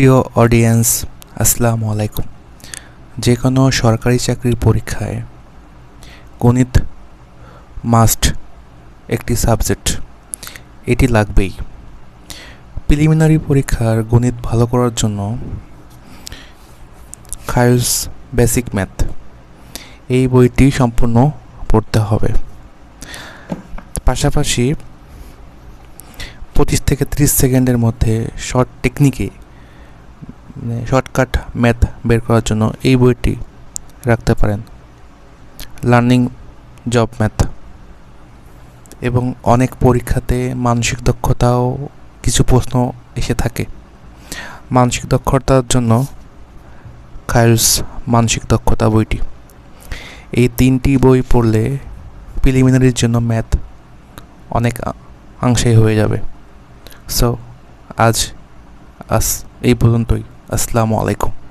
প্রিয় অডিয়েন্স আসসালামু আলাইকুম। যে কোনো সরকারি চাকরির পরীক্ষায় গণিত মাস্ট একটি সাবজেক্ট এটি লাগবেই। প্রিলিমিনারি পরীক্ষার গণিত ভালো করার জন্য খায়ুস বেসিক ম্যাথ এই বইটি সম্পূর্ণ পড়তে হবে। পাশাপাশি পঁচিশ থেকে ত্রিশ সেকেন্ডের মধ্যে শর্ট টেকনিকে শর্টকাট ম্যাথ বের করার জন্য এই বইটি রাখতে পারেন। লার্নিং জব ম্যাথ এবং অনেক পরীক্ষাতে মানসিক দক্ষতাও কিছু প্রশ্ন এসে থাকে। মানসিক দক্ষতার জন্য খায়ুস মানসিক দক্ষতা বইটি। এই তিনটি বই পড়লে প্রিলিমিনারির জন্য ম্যাথ অনেক অংশেই হয়ে যাবে। সো আজ, আস এই পর্যন্তই। আসসালামু আলাইকুম